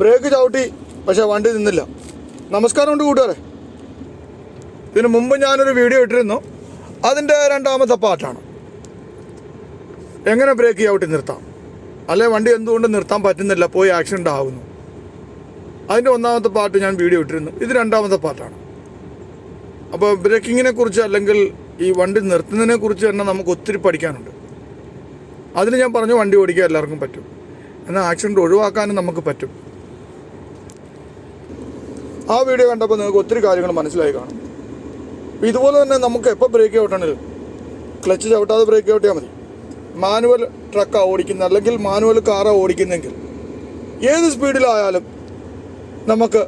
Break ചവിട്ടി പക്ഷേ വണ്ടി നിന്നില്ല. നമസ്കാരമുണ്ട് കൂട്ടുകാരെ. ഇതിന് മുമ്പ് ഞാനൊരു വീഡിയോ ഇട്ടിരുന്നു. അതിന്റെ രണ്ടാമത്തെ പാർട്ടാണ്. എങ്ങനെ ബ്രേക്ക് ചവിട്ടി നിർത്താം? അല്ലെ വണ്ടി എന്തുകൊണ്ട് നിർത്താൻ പറ്റുന്നില്ല പോയി ആക്സിഡന്റ് ആകുന്നു അതിന്റെ ഒന്നാമത്തെ പാർട്ട് ഞാൻ വീഡിയോ ഇട്ടിരുന്നു. ഇത് രണ്ടാമത്തെ പാർട്ടാണ്. അപ്പോൾ ബ്രേക്കിങ്ങിനെ കുറിച്ച് അല്ലെങ്കിൽ ഈ വണ്ടി നിർത്തുന്നതിനെ കുറിച്ച് തന്നെ നമുക്ക് ഒത്തിരി പഠിക്കാനുണ്ട്. അതിന് ഞാൻ പറഞ്ഞു വണ്ടി ഓടിക്കാൻ എല്ലാവർക്കും പറ്റും. എന്നാൽ ആക്സിഡന്റ് ഒഴിവാക്കാനും നമുക്ക് പറ്റും. ആ വീഡിയോ കണ്ടപ്പോൾ നിങ്ങൾക്ക് ഒത്തിരി കാര്യങ്ങൾ മനസ്സിലായി കാണും. ഇതുപോലെ തന്നെ നമുക്ക് എപ്പോൾ ബ്രേക്ക് ചവിട്ടണമെങ്കിലും ക്ലച്ച് ചവിട്ടാതെ ബ്രേക്ക് ഔട്ട് ചെയ്യാൽ മതി. മാനുവൽ ട്രക്കാണ് ഓടിക്കുന്നത് അല്ലെങ്കിൽ മാനുവൽ കാറാണ് ഓടിക്കുന്നെങ്കിൽ ഏത് സ്പീഡിലായാലും നമുക്ക്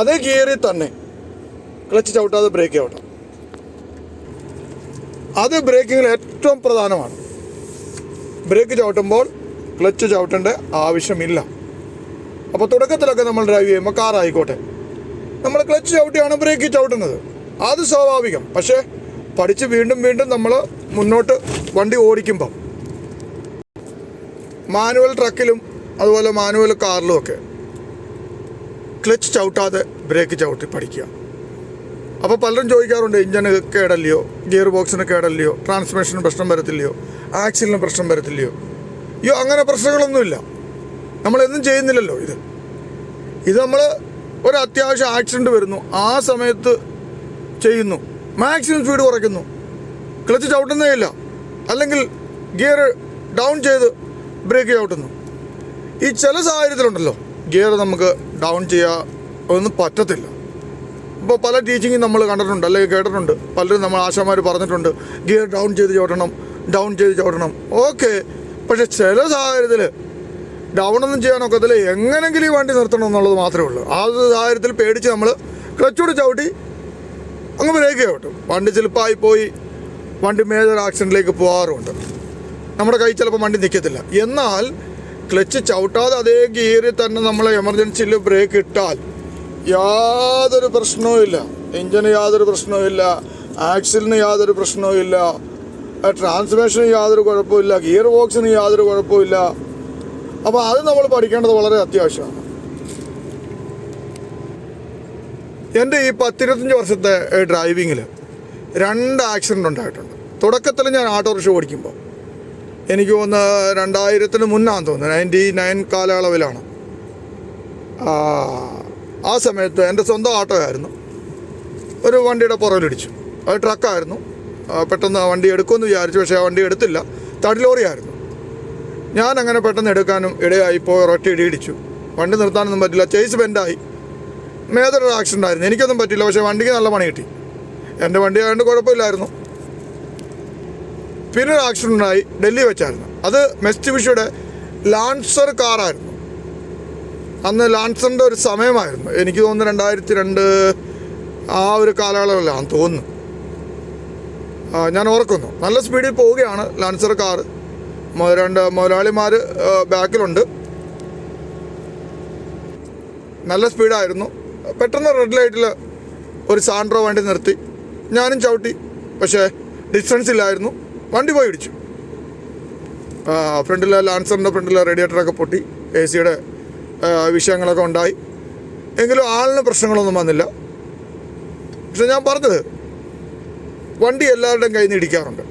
അതേ ഗിയറിൽ തന്നെ ക്ലച്ച് ചവിട്ടാതെ ബ്രേക്ക് ഔട്ട് അത് ബ്രേക്കിങ്ങിൽ ഏറ്റവും പ്രധാനമാണ്. ബ്രേക്ക് ചവിട്ടുമ്പോൾ ക്ലച്ച് ചവിട്ടേണ്ട ആവശ്യമില്ല. അപ്പോൾ തുടക്കത്തിലൊക്കെ നമ്മൾ ഡ്രൈവ് ചെയ്യുമ്പോൾ കാർ ആയിക്കോട്ടെ. നമ്മൾ ക്ലച്ച് ചവിട്ടിയാണ് ബ്രേക്ക് ചവിട്ടുന്നത്. അത് സ്വാഭാവികം. പക്ഷേ പഠിച്ച് വീണ്ടും വീണ്ടും നമ്മൾ മുന്നോട്ട് വണ്ടി ഓടിക്കുമ്പം മാനുവൽ ട്രക്കിലും അതുപോലെ മാനുവൽ കാറിലും ഒക്കെ ക്ലച്ച് ചവിട്ടാതെ ബ്രേക്ക് ചവിട്ടി പഠിക്കുക. അപ്പോൾ പലരും ചോദിക്കാറുണ്ട് ഇഞ്ചിന് കേടല്ലയോ? ഗിയർ ബോക്സിന് കേടല്ലയോ? ട്രാൻസ്മിഷന് പ്രശ്നം വരത്തില്ലയോ? ആക്സിലിന് പ്രശ്നം വരത്തില്ലയോ? അയ്യോ അങ്ങനെ പ്രശ്നങ്ങളൊന്നുമില്ല. നമ്മളെന്നും ചെയ്യുന്നില്ലല്ലോ ഇത്. ഇത് നമ്മൾ ഒരു അത്യാവശ്യം ആക്സിഡന്റ് വരുന്നു. ആ സമയത്ത് ചെയ്യുന്നു. മാക്സിമം സ്പീഡ് കുറയ്ക്കുന്നു. ക്ലച്ച് ചവിട്ടുന്നേ ഇല്ല. അല്ലെങ്കിൽ ഗിയർ ഡൗൺ ചെയ്ത് ബ്രേക്ക് ചവിട്ടുന്നു. ഈ ചില സാഹചര്യത്തിലുണ്ടല്ലോ ഗിയർ നമുക്ക് ഡൗൺ ചെയ്യാൻ ഒന്നും പറ്റത്തില്ല. ഇപ്പോൾ പല ടീച്ചിങ്ങും നമ്മൾ കണ്ടിട്ടുണ്ട് അല്ലെങ്കിൽ കേട്ടിട്ടുണ്ട്. പലരും നമ്മൾ ആശാമാർ പറഞ്ഞിട്ടുണ്ട് ഗിയർ ഡൗൺ ചെയ്ത് ചവിട്ടണം ഡൗൺ ചെയ്ത് ചവിട്ടണം. ഓക്കെ പക്ഷെ ചില സാഹചര്യത്തിൽ ഡൗൺ ഒന്നും ചെയ്യാനൊക്കത്തില്ല എങ്ങനെങ്കിലും ഈ വണ്ടി നിർത്തണം എന്നുള്ളത് മാത്രമേ ഉള്ളൂ. ആ ഒരു സാഹചര്യത്തിൽ പേടിച്ച് നമ്മൾ ക്ലച്ചോട് ചവിട്ടി അങ്ങ് ബ്രേക്ക് ചവിട്ടും വണ്ടി ചിലപ്പായി പോയി വണ്ടി മേജർ ആക്സിഡന്റിലേക്ക് പോകാറുമുണ്ട്. നമ്മുടെ കൈ ചിലപ്പോൾ വണ്ടി നിൽക്കത്തില്ല എന്നാൽ ക്ലച്ച് ചവിട്ടാതെ അതേ ഗിയറിൽ തന്നെ നമ്മൾ എമർജൻസിയിൽ ബ്രേക്ക് ഇട്ടാൽ യാതൊരു പ്രശ്നവുമില്ല എഞ്ചിന് യാതൊരു പ്രശ്നവുമില്ല ആക്സിലിന് യാതൊരു പ്രശ്നവുമില്ല ട്രാൻസ്മിഷന് യാതൊരു കുഴപ്പമില്ല ഗിയർ ബോക്സിന് യാതൊരു കുഴപ്പമില്ല അപ്പോൾ അത് നമ്മൾ പഠിക്കേണ്ടത് വളരെ അത്യാവശ്യമാണ്. എന്റെ ഈ പത്തിരുപത്തഞ്ച് വർഷത്തെ ഡ്രൈവിങ്ങിൽ രണ്ട് ആക്സിഡന്റ് ഉണ്ടായിട്ടുണ്ട്. തുടക്കത്തിൽ ഞാൻ ഓട്ടോറിക്ഷ ഓടിക്കുമ്പോൾ എനിക്ക് തോന്നുന്നു രണ്ടായിരത്തിന് മുന്നാന്ന് തോന്നുന്നു നയന്റി നയൻ കാലയളവിലാണ്. ആ, സമയത്ത് എന്റെ സ്വന്തം ഓട്ടോ ആയിരുന്നു ഒരു വണ്ടിയുടെ പുറകിലിടിച്ചു. അത് ട്രക്കായിരുന്നു പെട്ടെന്ന് വണ്ടി എടുക്കുമെന്ന് വിചാരിച്ചു പക്ഷേ ആ വണ്ടി എടുത്തില്ല. തടിലോറിയായിരുന്നു ഞാൻ അങ്ങനെ പെട്ടെന്ന് എടുക്കാനും ഇടയായി പോയി ഒരൊറ്റ ഇടി ഇടിച്ചു. വണ്ടി നിർത്താനൊന്നും പറ്റില്ല ചേസ് ബെൻഡായി മേതൊരു ആക്സിഡന്റ് ആയിരുന്നു. എനിക്കൊന്നും പറ്റില്ല പക്ഷേ വണ്ടിക്ക് നല്ല പണി കിട്ടി. എന്റെ വണ്ടി ആയതുകൊണ്ട് കുഴപ്പമില്ലായിരുന്നു. പിന്നെ ഒരു ആക്സിഡന്റ് ഉണ്ടായി ഡൽഹി വെച്ചായിരുന്നു. അത് മെസ്റ്റിബിഷിയുടെ ലാൻസർ കാറായിരുന്നു. അന്ന് ലാൻസറിന്റെ ഒരു സമയമായിരുന്നു. എനിക്ക് തോന്നുന്നു രണ്ടായിരത്തി രണ്ട് ആ ഒരു കാലയളവിലാണ് തോന്നുന്നു. ഞാൻ ഓർക്കുന്നു. നല്ല സ്പീഡിൽ പോവുകയാണ് ലാൻസർ കാറ് രണ്ട് മുതലാളിമാർ ബാക്കിലുണ്ട്. നല്ല സ്പീഡായിരുന്നു. പെട്ടെന്ന് റെഡ് ലൈറ്റിൽ ഒരു സാൻഡ്രോ വണ്ടി നിർത്തി. ഞാനും ചവിട്ടി. പക്ഷേ ഡിസ്റ്റൻസ് ഇല്ലായിരുന്നു. വണ്ടി പോയി ഇടിച്ചു. ഫ്രണ്ടിലെ ലാൻസറിന്റെ ഫ്രണ്ടിലെ റേഡിയേറ്ററൊക്കെ പൊട്ടി. എ സിയുടെ വിഷയങ്ങളൊക്കെ ഉണ്ടായി. എങ്കിലും ആളിന് പ്രശ്നങ്ങളൊന്നും വന്നില്ല. പക്ഷെ ഞാൻ പറഞ്ഞത് വണ്ടി എല്ലാവരുടെയും കയ്യിൽ നിന്ന് ഇടിക്കാറുണ്ട്.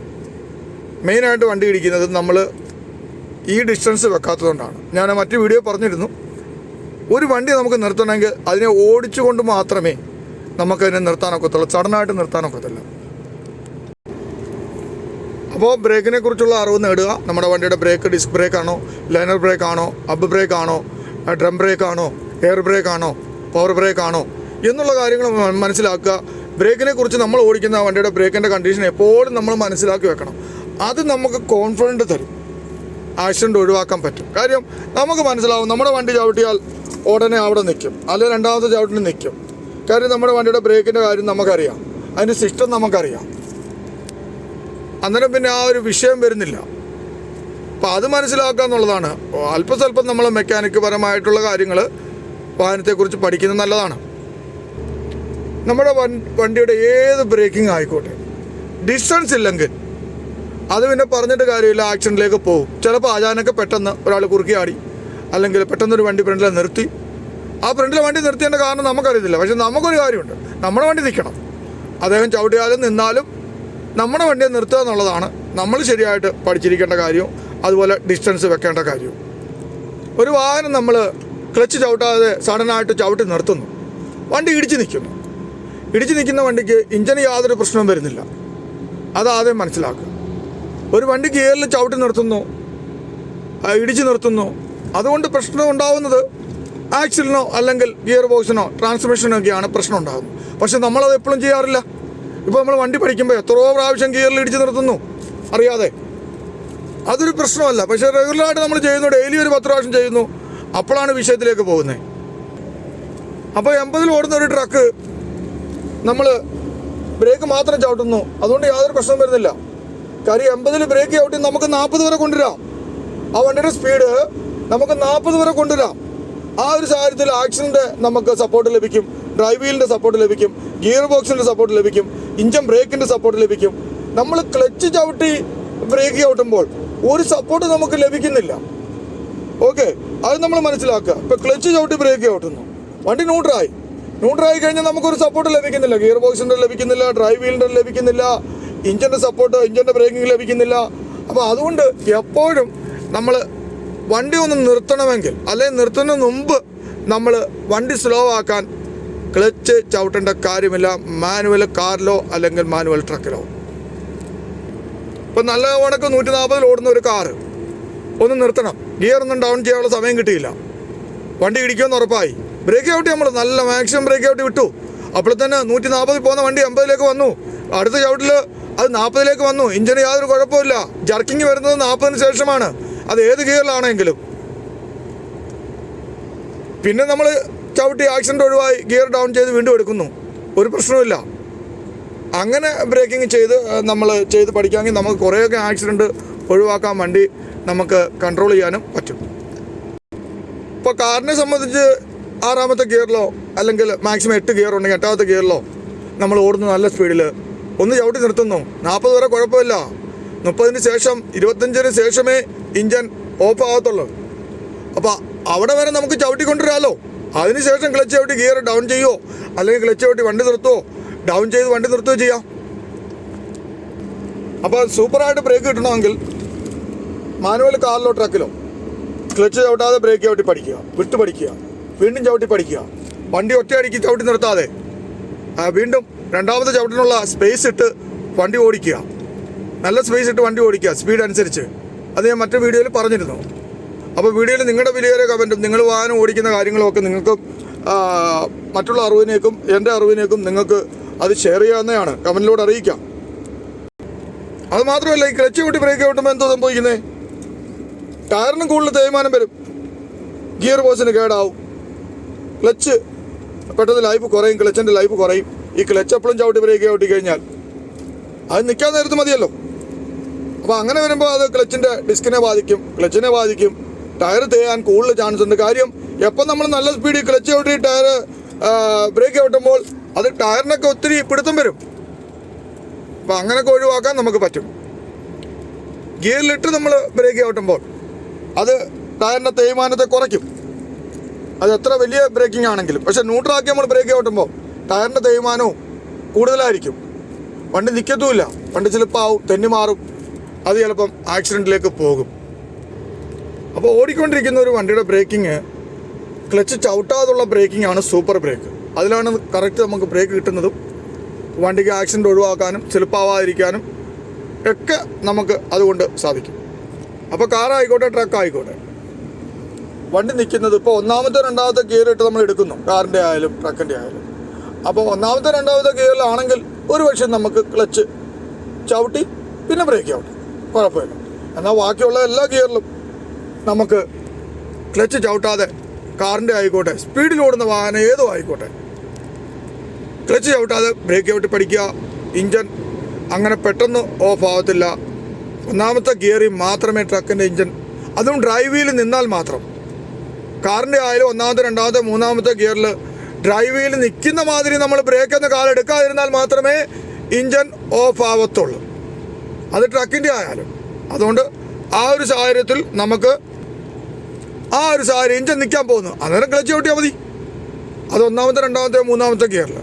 മെയിനായിട്ട് വണ്ടി ഇടിക്കുന്നത് നമ്മൾ ഈ ഡിസ്റ്റൻസ് വെക്കാത്തതുകൊണ്ടാണ്. ഞാൻ മറ്റു വീഡിയോ പറഞ്ഞിരുന്നു. ഒരു വണ്ടി നമുക്ക് നിർത്തണമെങ്കിൽ അതിനെ ഓടിച്ചുകൊണ്ട് മാത്രമേ നമുക്കതിനെ നിർത്താനൊക്കത്തുള്ളൂ. സഡനായിട്ട് നിർത്താനൊക്കത്തില്ല. അപ്പോൾ ബ്രേക്കിനെ കുറിച്ചുള്ള അറിവ് നേടുക. നമ്മുടെ വണ്ടിയുടെ ബ്രേക്ക് ഡിസ്ക് ബ്രേക്ക് ആണോ ലൈനർ ബ്രേക്ക് ആണോ അബ് ബ്രേക്ക് ആണോ ഡ്രം ബ്രേക്ക് ആണോ എയർ ബ്രേക്ക് ആണോ പവർ ബ്രേക്ക് ആണോ എന്നുള്ള കാര്യങ്ങൾ മനസ്സിലാക്കുക. ബ്രേക്കിനെ കുറിച്ച് നമ്മൾ ഓടിക്കുന്ന വണ്ടിയുടെ ബ്രേക്കിന്റെ കണ്ടീഷൻ എപ്പോഴും നമ്മൾ മനസ്സിലാക്കി വെക്കണം. അത് നമുക്ക് കോൺഫിഡന്റ് തരും. ആക്സിഡന്റ് ഒഴിവാക്കാൻ പറ്റും. കാര്യം നമുക്ക് മനസ്സിലാവും നമ്മുടെ വണ്ടി ചവിട്ടിയാൽ ഉടനെ അവിടെ നിൽക്കും. അല്ലെങ്കിൽ രണ്ടാമത്തെ ചവിട്ടിന് നിൽക്കും. കാര്യം നമ്മുടെ വണ്ടിയുടെ ബ്രേക്കിന്റെ കാര്യം നമുക്കറിയാം. അതിന്റെ സിസ്റ്റം നമുക്കറിയാം. അന്നേരം പിന്നെ ആ ഒരു വിഷയം വരുന്നില്ല. അപ്പം അത് മനസ്സിലാക്കുക എന്നുള്ളതാണ്. അല്പസ്വല്പം നമ്മൾ മെക്കാനിക് പരമായിട്ടുള്ള കാര്യങ്ങൾ വാഹനത്തെക്കുറിച്ച് പഠിക്കുന്നത് നല്ലതാണ്. നമ്മുടെ വണ്ടിയുടെ ഏത് ബ്രേക്കിംഗ് ആയിക്കോട്ടെ. ഡിസ്റ്റൻസ് ഇല്ലെങ്കിൽ അത് പിന്നെ പറഞ്ഞിട്ട് കാര്യമില്ല ആക്സിഡന്റിലേക്ക് പോകും. ചിലപ്പോൾ ആചാരനൊക്കെ പെട്ടെന്ന് ഒരാൾ കുറുക്കി ആടി അല്ലെങ്കിൽ പെട്ടെന്ന് ഒരു വണ്ടി ഫ്രണ്ടിൽ നിർത്തി. ആ ഫ്രണ്ടിലെ വണ്ടി നിർത്തിയതിന്റെ കാരണം നമുക്കറിയത്തില്ല. പക്ഷെ നമുക്കൊരു കാര്യമുണ്ട്. നമ്മുടെ വണ്ടി നിൽക്കണം. അദ്ദേഹം ചവിട്ടിയാലും നിന്നാലും നമ്മുടെ വണ്ടിയെ നിർത്തുക എന്നുള്ളതാണ് നമ്മൾ ശരിയായിട്ട് പഠിച്ചിരിക്കേണ്ട കാര്യവും അതുപോലെ ഡിസ്റ്റൻസ് വെക്കേണ്ട കാര്യവും. ഒരു വാഹനം നമ്മൾ ക്ലച്ച് ചവിട്ടാതെ സഡനായിട്ട് ചവിട്ടി നിർത്തുന്നു. വണ്ടി ഇടിച്ച് നിൽക്കുന്നു. ഇടിച്ച് നിൽക്കുന്ന വണ്ടിക്ക് ഇഞ്ചിന് യാതൊരു പ്രശ്നവും വരുന്നില്ല. അതാദ്യം മനസ്സിലാക്കുക. ഒരു വണ്ടി ഗിയറിൽ ചവിട്ടി നിർത്തുന്നു. ഇടിച്ചു നിർത്തുന്നു. അതുകൊണ്ട് പ്രശ്നം ഉണ്ടാവുന്നത് ആക്സിലിനോ അല്ലെങ്കിൽ ഗിയർ ബോക്സിനോ ട്രാൻസ്മിഷനോ ഒക്കെയാണ് പ്രശ്നം ഉണ്ടാകുന്നത് പക്ഷെ നമ്മളത് എപ്പോഴും ചെയ്യാറില്ല. ഇപ്പോൾ നമ്മൾ വണ്ടി പഠിക്കുമ്പോൾ എത്രയോ പ്രാവശ്യം ഗിയറിൽ ഇടിച്ച് നിർത്തുന്നു. അറിയാതെ. അതൊരു പ്രശ്നമല്ല. പക്ഷെ റെഗുലറായിട്ട് നമ്മൾ ചെയ്യുന്നു. ഡെയിലി ഒരു പത്ത് പ്രാവശ്യം ചെയ്യുന്നു. അപ്പോഴാണ് വിഷയത്തിലേക്ക് പോകുന്നത്. അപ്പോൾ എൺപതിൽ ഓടുന്ന ഒരു ട്രക്ക് നമ്മൾ ബ്രേക്ക് മാത്രം ചവിട്ടുന്നു. അതുകൊണ്ട് യാതൊരു പ്രശ്നവും വരുന്നില്ല. കാര്യം എൺപതിൽ ബ്രേക്ക് ഔട്ടിൽ നമുക്ക് നാൽപ്പത് വരെ കൊണ്ടുവരാം. ആ വണ്ടിയുടെ സ്പീഡ് നമുക്ക് നാൽപ്പത് വരെ കൊണ്ടുവരാം. ആ ഒരു സാഹചര്യത്തിൽ ആക്സിഡന്റ് നമുക്ക് സപ്പോർട്ട് ലഭിക്കും. ഡ്രൈവ് വീലിന്റെ സപ്പോർട്ട് ലഭിക്കും. ഗിയർ ബോക്സിന്റെ സപ്പോർട്ട് ലഭിക്കും. ഇഞ്ചൻ ബ്രേക്കിന്റെ സപ്പോർട്ട് ലഭിക്കും. നമ്മൾ ക്ലച്ച് ചവിട്ടി ബ്രേക്ക് ചവിട്ടുമ്പോൾ ഒരു സപ്പോർട്ട് നമുക്ക് ലഭിക്കുന്നില്ല. ഓക്കെ അത് നമ്മൾ മനസ്സിലാക്കുക. ഇപ്പൊ ക്ലച്ച് ചവിട്ടി ബ്രേക്ക് ചവിട്ടുന്നു വണ്ടി ന്യൂട്രായി ന്യൂട്രായി കഴിഞ്ഞാൽ നമുക്കൊരു സപ്പോർട്ട് ലഭിക്കുന്നില്ല. ഗിയർ ബോക്സിന്റെ ലഭിക്കുന്നില്ല ഡ്രൈവ് വീലിന്റെ ലഭിക്കുന്നില്ല. ഇഞ്ചിന്റെ സപ്പോർട്ടോ ഇഞ്ചിന്റെ ബ്രേക്കിംഗ് ലഭിക്കുന്നില്ല. അപ്പോൾ അതുകൊണ്ട് എപ്പോഴും നമ്മൾ വണ്ടി ഒന്ന് നിർത്തണമെങ്കിൽ അല്ലെങ്കിൽ നിർത്തുന്നതിന് മുമ്പ് നമ്മൾ വണ്ടി സ്ലോ ആക്കാൻ ക്ലച്ച് ചവിട്ടേണ്ട കാര്യമില്ല. മാനുവൽ കാറിലോ അല്ലെങ്കിൽ മാനുവൽ ട്രക്കിലോ ഇപ്പം നല്ല കണക്ക് നൂറ്റി നാൽപ്പതിൽ ഓടുന്ന ഒരു കാറ് ഒന്ന് നിർത്തണം. ഗിയർ ഒന്നും ഡൗൺ ചെയ്യാനുള്ള സമയം കിട്ടിയില്ല. വണ്ടി ഇടിക്കുമെന്ന് ഉറപ്പായി. ബ്രേക്ക് ഔട്ട് നമ്മൾ നല്ല മാക്സിമം ബ്രേക്ക് ഔട്ട് വിട്ടു. അപ്പോൾ തന്നെ നൂറ്റി നാൽപ്പതിൽ പോകുന്ന വണ്ടി എൺപതിലേക്ക് വന്നു. അടുത്ത ചവിട്ടിൽ അത് നാൽപ്പതിലേക്ക് വന്നു. ഇഞ്ചിന് യാതൊരു കുഴപ്പമില്ല ജർക്കിങ് വരുന്നത് നാൽപ്പതിന് ശേഷമാണ്. അത് ഏത് ഗിയറിലാണെങ്കിലും പിന്നെ നമ്മൾ ചവിട്ടി ആക്സിഡന്റ് ഒഴിവായി ഗിയർ ഡൗൺ ചെയ്ത് വീണ്ടും എടുക്കുന്നു. ഒരു പ്രശ്നവുമില്ല. അങ്ങനെ ബ്രേക്കിംഗ് ചെയ്ത് നമ്മൾ ചെയ്ത് പഠിക്കാമെങ്കിൽ നമുക്ക് കുറേയൊക്കെ ആക്സിഡന്റ് ഒഴിവാക്കാൻ വണ്ടി നമുക്ക് കൺട്രോൾ ചെയ്യാനും പറ്റും. ഇപ്പോൾ കാറിനെ സംബന്ധിച്ച് ആറാമത്തെ ഗിയറിലോ അല്ലെങ്കിൽ മാക്സിമം എട്ട് ഗിയർ ഉണ്ടെങ്കിൽ എട്ടാമത്തെ ഗിയറിലോ നമ്മൾ ഓടുന്ന നല്ല സ്പീഡിൽ ഒന്ന് ചവിട്ടി നിർത്തുന്നു. നാൽപ്പത് വരെ കുഴപ്പമില്ല. മുപ്പതിന് ശേഷം ഇരുപത്തഞ്ചിന് ശേഷമേ ഇഞ്ചൻ ഓഫ് ആകത്തുള്ളൂ. അപ്പോൾ അവിടെ വരെ നമുക്ക് ചവിട്ടി കൊണ്ടുവരാമല്ലോ അതിനുശേഷം ക്ലച്ച് ചവിട്ടി ഗിയർ ഡൗൺ ചെയ്യുമോ അല്ലെങ്കിൽ ക്ലച്ച് ചവിട്ടി വണ്ടി നിർത്തുമോ ഡൗൺ ചെയ്ത് വണ്ടി നിർത്തുകയോ ചെയ്യാം? അപ്പോൾ സൂപ്പറായിട്ട് ബ്രേക്ക് കിട്ടണമെങ്കിൽ മാനുവൽ കാറിലോ ട്രക്കിലോ ക്ലച്ച് ചവിട്ടാതെ ബ്രേക്ക് ചവിട്ടി പഠിക്കുക. വിട്ട് പഠിക്കുക. വീണ്ടും ചവിട്ടി പഠിക്കുക. വണ്ടി ഒറ്റയടിക്ക് ചവിട്ടി നിർത്താതെ. വീണ്ടും രണ്ടാമത്തെ ചവിട്ടിനുള്ള സ്പേസ് ഇട്ട് വണ്ടി ഓടിക്കുക. നല്ല സ്പേസ് ഇട്ട് വണ്ടി ഓടിക്കുക സ്പീഡ് അനുസരിച്ച്. അത് ഞാൻ മറ്റു വീഡിയോയിൽ പറഞ്ഞിരുന്നു. അപ്പോൾ വീഡിയോയിൽ നിങ്ങളുടെ വിലയേറെ കമന്റും നിങ്ങൾ വാഹനം ഓടിക്കുന്ന കാര്യങ്ങളൊക്കെ നിങ്ങൾക്ക് മറ്റുള്ള അറിവിനേക്കും എന്റെ അറിവിനേക്കും നിങ്ങൾക്ക് അത് ഷെയർ ചെയ്യാവുന്നതാണ്. കമന്റിലൂടെ അറിയിക്കാം. അത് മാത്രമല്ല ഈ ക്ലച്ച് കൂട്ടി ബ്രേക്ക് കിട്ടുമ്പോൾ എന്തോ സംഭവിക്കുന്നത് ടയറിനും കൂടുതൽ തേയ്മാനം വരും. ഗിയർ ബോക്സിന് കേടാവും. ക്ലച്ച് പെട്ടെന്ന് ലൈഫ് കുറയും ക്ലച്ചിന്റെ ലൈഫ് കുറയും. ഈ ക്ലച്ച് എപ്പോഴും ചവിട്ടി ബ്രേക്ക് ചവിട്ടി കഴിഞ്ഞാൽ അത് നിൽക്കാൻ നേരത്ത് മതിയല്ലോ. അപ്പോൾ അങ്ങനെ വരുമ്പോൾ അത് ക്ലച്ചിന്റെ ഡിസ്കിനെ ബാധിക്കും ക്ലച്ചിനെ ബാധിക്കും. ടയർ തേയാൻ കൂടുതൽ ചാൻസ് ഉണ്ട്. കാര്യം എപ്പം നമ്മൾ നല്ല സ്പീഡിൽ ക്ലച്ച് ചവിട്ടി ടയർ ബ്രേക്ക് ചവിട്ടുമ്പോൾ അത് ടയറിനൊക്കെ ഒത്തിരി പിടുത്തം വരും. അപ്പോൾ അങ്ങനെയൊക്കെ ഒഴിവാക്കാൻ നമുക്ക് പറ്റും. ഗിയറിലിട്ട് നമ്മൾ ബ്രേക്ക് ചവിട്ടുമ്പോൾ അത് ടയറിന്റെ തേയ്മാനത്തെ കുറയ്ക്കും. അത് എത്ര വലിയ ബ്രേക്കിംഗ് ആണെങ്കിലും. പക്ഷെ ന്യൂട്രാക്കി നമ്മൾ ബ്രേക്ക് ചവിട്ടുമ്പോൾ ടയറിന്റെ തേയ്മാനവും കൂടുതലായിരിക്കും. വണ്ടി നിൽക്കത്തുമില്ല വണ്ടി ചിലപ്പാവും തെന്നി മാറും. അത് ചിലപ്പം ആക്സിഡന്റിലേക്ക് പോകും. അപ്പോൾ ഓടിക്കൊണ്ടിരിക്കുന്ന ഒരു വണ്ടിയുടെ ബ്രേക്കിങ് ക്ലച്ച് ചവിട്ടാതുള്ള ബ്രേക്കിംഗ് ആണ് സൂപ്പർ ബ്രേക്ക്. അതിലാണ് കറക്റ്റ് നമുക്ക് ബ്രേക്ക് കിട്ടുന്നതും വണ്ടിക്ക് ആക്സിഡന്റ് ഒഴിവാക്കാനും ചെലുപ്പാവാതിരിക്കാനും ഒക്കെ നമുക്ക് അതുകൊണ്ട് സാധിക്കും. അപ്പോൾ കാറായിക്കോട്ടെ ട്രക്ക് ആയിക്കോട്ടെ. വണ്ടി നിൽക്കുന്നത് ഇപ്പോൾ ഒന്നാമത്തെ രണ്ടാമത്തെ ഗിയർ ഇട്ട് നമ്മൾ എടുക്കുന്നു. കാറിന്റെ ആയാലും ട്രക്കിന്റെ ആയാലും. അപ്പോൾ ഒന്നാമത്തെ രണ്ടാമത്തെ ഗിയറിലാണെങ്കിൽ ഒരു പക്ഷേ നമുക്ക് ക്ലച്ച് ചവിട്ടി പിന്നെ ബ്രേക്ക് ചവിട്ടി കുഴപ്പമില്ല എന്നാൽ ബാക്കിയുള്ള എല്ലാ ഗിയറിലും നമുക്ക് ക്ലച്ച് ചവിട്ടാതെ കാറിന്റെ ആയിക്കോട്ടെ സ്പീഡിൽ ഓടുന്ന വാഹനം ഏതും ആയിക്കോട്ടെ. ക്ലച്ച് ചവിട്ടാതെ ബ്രേക്ക് ചവിട്ടി പഠിക്കുക ഇഞ്ചൻ അങ്ങനെ പെട്ടെന്ന് ഓഫ് ആവത്തില്ല. ഒന്നാമത്തെ ഗിയറിൽ മാത്രമേ ട്രക്കിന്റെ ഇഞ്ചൻ അതും ഡ്രൈവ് വീൽ നിന്നാൽ മാത്രം. കാറിന്റെ ആയാലും ഒന്നാമത്തെ രണ്ടാമത്തെ മൂന്നാമത്തെ ഗിയറിൽ ഡ്രൈവിൽ നിൽക്കുന്ന മാതിരി നമ്മൾ ബ്രേക്ക് എന്ന കാലം എടുക്കാതിരുന്നാൽ മാത്രമേ ഇഞ്ചൻ ഓഫ് ആവത്തുള്ളൂ. അത് ട്രക്കിന്റെ ആയാലും. അതുകൊണ്ട് ആ ഒരു സാഹചര്യത്തിൽ നമുക്ക് ആ ഒരു സാഹചര്യം ഇഞ്ചൻ നിൽക്കാൻ പോകുന്നു. അന്നേരം ക്ലച്ച് ചവിട്ടിയാൽ മതി. അത് ഒന്നാമത്തെ രണ്ടാമത്തെ മൂന്നാമത്തെ ഗിയറിൽ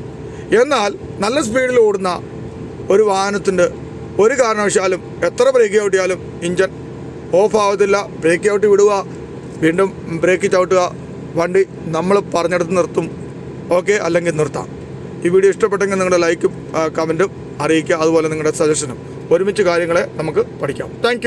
എന്നാൽ നല്ല സ്പീഡിൽ ഓടുന്ന ഒരു വാഹനത്തിന്റെ ഒരു കാരണവശാലും എത്ര ബ്രേക്ക് ചവിട്ടിയാലും ഇഞ്ചൻ ഓഫ് ആവത്തില്ല. ബ്രേക്ക് ചവിട്ടി വിടുക വീണ്ടും ബ്രേക്ക് ചവിട്ടുക. വണ്ടി നമ്മൾ പറഞ്ഞെടുത്ത് നിർത്തും. ഓക്കെ അല്ലെങ്കിൽ നിർത്താം. ഈ വീഡിയോ ഇഷ്ടപ്പെട്ടെങ്കിൽ നിങ്ങളുടെ ലൈക്കും കമന്റും അറിയിക്കുക. അതുപോലെ നിങ്ങളുടെ സജഷനും. ഒരുമിച്ച് കാര്യങ്ങളെ നമുക്ക് പഠിക്കാം. താങ്ക്